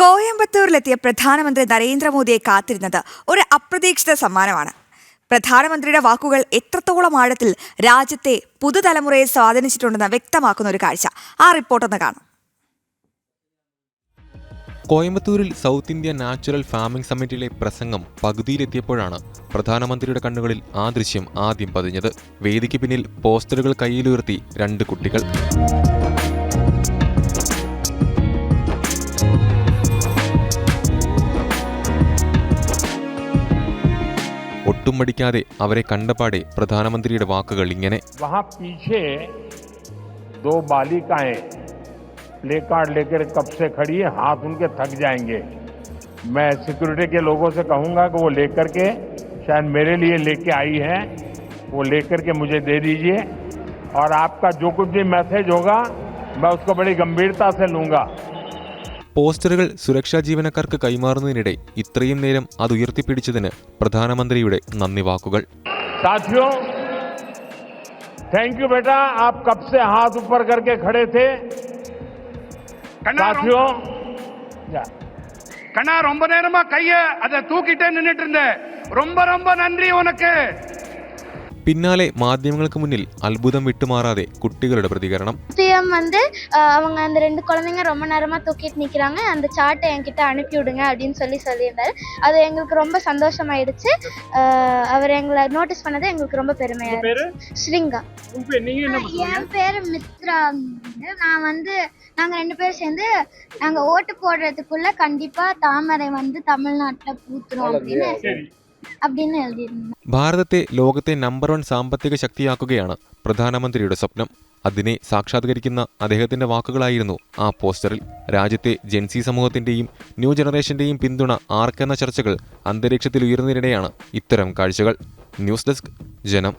കോയമ്പത്തൂരിലെത്തിയ പ്രധാനമന്ത്രി നരേന്ദ്രമോദിയെ കാത്തിരുന്നത് ഒരു അപ്രതീക്ഷിത സമ്മാനമാണ്. പ്രധാനമന്ത്രിയുടെ വാക്കുകൾ എത്രത്തോളം ആഴത്തിൽ രാജ്യത്തെ പുതുതലമുറയെ സ്വാധീനിച്ചിട്ടുണ്ടെന്ന് വ്യക്തമാക്കുന്ന ഒരു കാഴ്ച. ആ റിപ്പോർട്ടൊന്ന് കാണാം. കോയമ്പത്തൂരിൽ സൗത്ത് ഇന്ത്യ നാച്ചുറൽ ഫാമിംഗ് സമ്മിറ്റിലെ പ്രസംഗം പകുതിയിലെത്തിയപ്പോഴാണ് പ്രധാനമന്ത്രിയുടെ കണ്ണുകളിൽ ആ ദൃശ്യം ആദ്യം പതിഞ്ഞത്. വേദിക്ക് പിന്നിൽ പോസ്റ്ററുകൾ കയ്യിലുയർത്തി രണ്ട് കുട്ടികൾ. ഒട്ടും മടിക്കാതെ അവരെ കണ്ടപാടെ പ്രധാനമന്ത്രിയുടെ വാക്കുകൾ ഇങ്ങനെ वहां पीछे दो बालिकाएं प्ले कार्ड लेकर कब से खड़ी है हाथ उनके थक जाएंगे मैं सिक्योरिटी के लोगों से कहूंगा कि वो लेकर के शायद मेरे लिए लेके आई है वो लेकर के मुझे दे दीजिए और आपका जो कुछ भी मैसेज होगा मैं उसको बड़ी गंभीरता से लूंगा പോസ്റ്ററുകൾ സുരക്ഷാ ജീവനക്കാർക്ക് കൈമാറുന്നതിനിടെ ഇത്രയും നേരം അത് ഉയർത്തിപ്പിടിച്ചതിന് പ്രധാനമന്ത്രിയുടെ നന്ദി വാക്കുകൾ साथियों थैंक यू बेटा आप कब से हाथ ऊपर करके खड़े थे கண்ணா ரொம்ப- साथियों கண்ணா ரொம்ப நேரமா கைய அதை தூக்கிட்டே நின்னுட்டு இருந்த ரொம்ப ரொம்ப நன்றி உனக்கு பின்னாலே மாத்தியங்களுக்கு முன்னில் அற்புதம் விட்டுமாறாதே குட்டிகளோட பிரதிகரணம் பிஎம் வந்து அவங்க அந்த ரெண்டு குழந்தைங்க ரொம்ப நேரமாக தூக்கிட்டு நிற்கிறாங்க அந்த சார்ட்டை என்கிட்ட அனுப்பி விடுங்க அப்படின்னு சொல்லி சொல்லியிருந்தாரு. அது எங்களுக்கு ரொம்ப சந்தோஷமாயிடுச்சு. அவர் எங்களை நோட்டீஸ் பண்ணது எங்களுக்கு ரொம்ப பெருமையாக இருந்துச்சு. ஸ்ரீங்கா. என் பேரு மித்ரா நான் வந்து நாங்கள் ரெண்டு பேரும் சேர்ந்து நாங்க ஓட்டு போடுறதுக்குள்ள கண்டிப்பா தாமரை வந்து தமிழ்நாட்டில் பூத்துறோம் அப்படின்னு அப்படின்னு எழுதியிருந்தேன் ഭാരതത്തെ ലോകത്തെ നമ്പർ വൺ സാമ്പത്തിക ശക്തിയാക്കുകയാണ് പ്രധാനമന്ത്രിയുടെ സ്വപ്നം അതിനെ സാക്ഷാത്കരിക്കുന്ന അദ്ദേഹത്തിന്റെ വാക്കുകളായിരുന്നു ആ പോസ്റ്ററിൽ രാജ്യത്തെ ജെൻസി സമൂഹത്തിന്റെയും ന്യൂ ജനറേഷന്റെയും പിന്തുണ ആർക്കെന്ന ചർച്ചകൾ അന്തരീക്ഷത്തിൽ ഉയർന്നതിനിടെയാണ് ഇത്തരം കാഴ്ചകൾ ന്യൂസ് ഡെസ്ക് ജനം